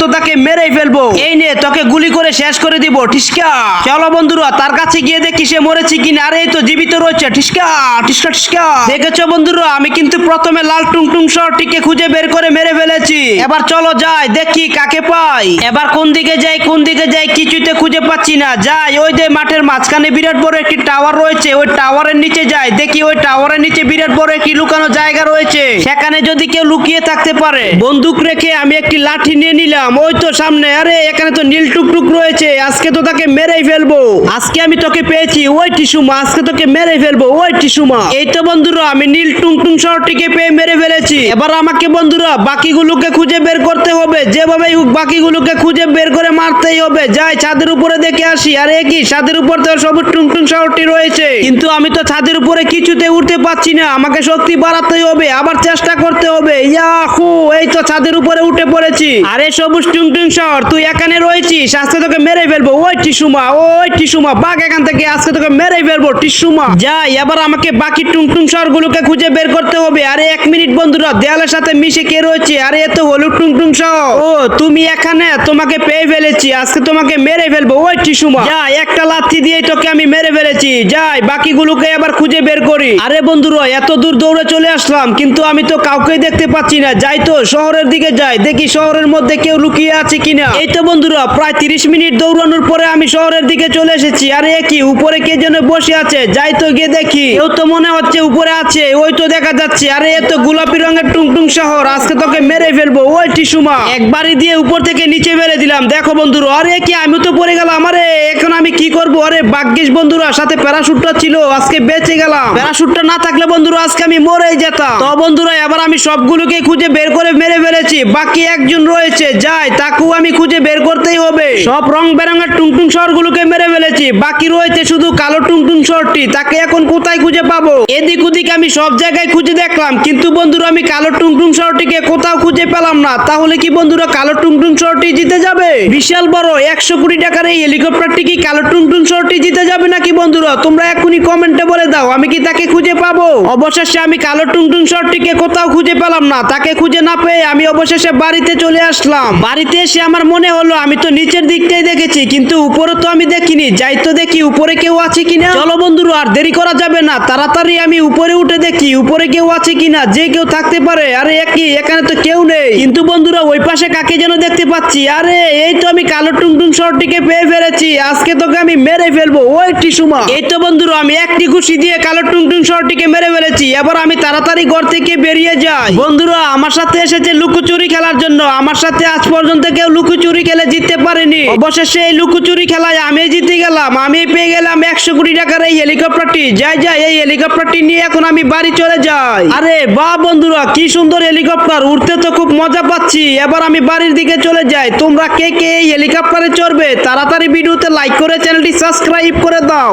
তো তাকে মেরেই ফেলব। এই নে তোকে গুলি করে শেষ করে দিব ঠিসকা চলো বন্ধুরা? তার কাছে গিয়ে দেখি সে মরেছে কিনা। আরে তো জীবিত রয়েছে ঠিসকা ঠিসকা ঠিসকা দেখেছ বন্ধুরা আমি কিন্তু প্রথমে লাল টুং টুং শহরটিকে খুঁজে বের করে মেরে ফেলেছি। এবার চলো যাই দেখি কাকে পাই। এবার কোন দিকে যাই কোন দিকে যাই কিছুতে খুঁজে পাচ্ছি না। যাই ওই যে মাঠের মাঝখানে বিরাট বড় একটি টাওয়ার রয়েছে ওই টাওয়ারের নিচে যাই। দেখি ওই টাওয়ারের নিচে বিরাট বড় একটি লুকানো জায়গা রয়েছে। সেখানে যদি কেউ লুকিয়ে থাকতে পারে বন্দুক রেখে আমি একটি লাঠি নিয়ে নিলাম। ওই তো সামনে, আরে এখানে তো নীল টুকটুক রয়েছে, আজকে তো তাকে মেরেই ফেলব। আজকে আমি তোকে পেয়েছি, ওই টিসুমা, আজকে তোকে মেরে ফেলব, ওই টিসুমা। এই তো বন্ধুরা, আমি নীল টুং টুং শহরটিকে পেয়ে মেরে ফেলেছি। এবার আমাকে বন্ধুরা, বাকিগুলোকে খুঁজে বের করতে হবে। যেভাবেই হোক বাকিগুলোকে খুঁজে বের করে মারতেই হবে। যাই, ছাদের উপরে দেখে আসি। আরে, কি? ছাদের উপর তো সবুজ টুং টুং শহরটি রয়েছে। কিন্তু আমি তো ছাদের উপরে কিছুতে উঠতে পারছি না। আমাকে শক্তি বাড়াতেই হবে। আবার চেষ্টা করতে হবে। ইয়াহু! এই তো ছাদের উপরে উঠে পড়েছি। আরে, সবুজ টুং টুং শহর, তুই এখানে রয়েছিস? আজকে তোকে মেরে ফেলব। ওই টিসুমা ওই টিসুমা, বাঘ এখান থেকে আজকে তোকে মেরে ফেলব, টিসুমা। যাই এবার আমাকে বাকি টুং টুং শহরগুলোকে খুঁজে বের করতে হবে। আরে, এক মিনিট বন্ধুরা, দেয়ালের সাথে মিশে কে রয়েছে? আরে এ তো হলুদ টুং টুং শহর। ও, তুমি এখানে? তোমাকে পেয়ে ফেলেছি। আজকে তোমাকে মেরে ফেলব। ওই টিসুমা যাই একটা লাথি দিয়ে তোকে আমি মেরে ফেলেছি। যাই, বাকিগুলোকে আবার খুঁজে বের করি। আরে বন্ধুরা, এত দূর দৌড়ে চলে আসলাম, কিন্তু আমি তো কাউকে দেখতে পাচ্ছি না। যাই তো, শহরের দিকে যাই। দেখি শহরের মধ্যে কেউ লুকিয়ে আছে কিনা। এই তো বন্ধুরা, প্রায় তিরিশ মিনিট দৌড়ানোর পরে আমি শহরের দিকে চলে এসেছি। আরে কি, উপরে কে যেন বসে আছে? যাই তো গিয়ে দেখি। কেউ তো মনে হচ্ছে উপরে আছে। ওই তো দেখা যাচ্ছে। আরে এ তো গোলাপি রঙের টুংটুং শহর। আজকে তোকে মেরে ফেলব। ওই টিসুমা একবারই দিয়ে উপর থেকে নিচে ফেলে দিলাম। দেখো বন্ধুরা, আরে কি, আমি তো পড়ে গেলাম। আরে, এখন আমি কি করব? আরে, ভাগ্যিস বন্ধুরা, সাথে প্যারাশুটটা ছিল, আজকে বেঁচে গেলাম। প্যারাশুটটা না থাকলে বন্ধুরা, আজকে আমি মরেই যেতাম। তো বন্ধুরা, এবার আমি সবগুলোকে খুঁজে বের করে মেরে ফেলেছি। বাকি একজন রয়েছে, যাই, তাকেও আমি খুঁজে বের করতেই হবে। সব রং বেরঙের টুংটুং শহরগুলোকে মেরে ফেলেছি। বাকি রয়েছে শুধু কালো টুংটুং শহরটি। তাকে এখন কোথায় খুঁজে পাবো? এদিক ওদিক আমি সব জায়গায় খুঁজে দেখলাম। কিন্তু বন্ধুরা, আমি কালো টুংটুং শহরটিকে কোথাও খুঁজে পেলাম না। তাহলে কি বন্ধুরা, কালো টুংটুং শহরটি জিতে যাবে। বিশাল বড় একশো কোটি টাকার এই হেলিকপ্টারটি কি কালো টুংটুং শহরটি জিতে যাবে নাকি বন্ধুরা? তোমরা এখনই কমেন্টে বলে দাও, আমি কি তাকে খুঁজে পাবো? অবশেষে আমি কালো টুংটুং শহরটিকে কোথাও খুঁজে পেলাম না, তাকে খুঁজে না পেয়ে আমি অবশেষে বাড়িতে চলে আসলাম। বাড়িতে এসে আমার মনে হলো, আমি তো নিচের দিকটাই দেখেছি, কিন্তু উপরে তো আমি দেখিনি, যাই তো দেখি উপরে কেউ আছে কিনা। চলো বন্ধুরা, আর দেরি করা যাবে না, তাড়াতাড়ি আমি উপরে উঠে দেখি, উপরে কেউ আছে কিনা, যে কেউ থাকতে পারে, আরে একই, এখানে তো কেউ নেই। কিন্তু বন্ধুরা, ওই পাশে কাকে যেন দেখতে পাচ্ছি? আরে, এই তো আমি কালো টুংটুং শহরটিকে পেয়ে ফেলেছি। আজকে তোকে আমি মেরে ফেলব। ওই টিসুমা এই তো বন্ধুরা, আমি একটি ঘুষি দিয়ে কালো টুংটুং শহরটিকে মেরে ফেলেছি। এবার আমি তাড়াতাড়ি ঘর থেকে বেরিয়ে যাই। বন্ধুরা, আমার সাথে এসেছে লুকোচুরি খেলার জন্য। আমার সাথে আজ পর্যন্ত কেউ লুকোচুরি খেলে জিততে পারেনি। অবশেষে এই লুকোচুরি খেলায় আমি জিতে গেলাম। আমি পেয়ে গেলাম একশো কোটি টাকার এই হেলিকপ্টারটি। যাই যাই, এই হেলিকপ্টারটি নিয়ে এখন আমি বাড়ি চলে যাই। আরে, বাহ বন্ধুরা, কি সুন্দর হেলিকপ্টার। উঠতে তো খুব মজা পাচ্ছি। এবার আমি বাড়ির দিকে চলে যাই। তোমরা কে কে হেলিকপ্টারে চড়বে? তাড়াতাড়ি ভিডিওতে লাইক করে চ্যানেলটি সাবস্ক্রাইব করে দাও।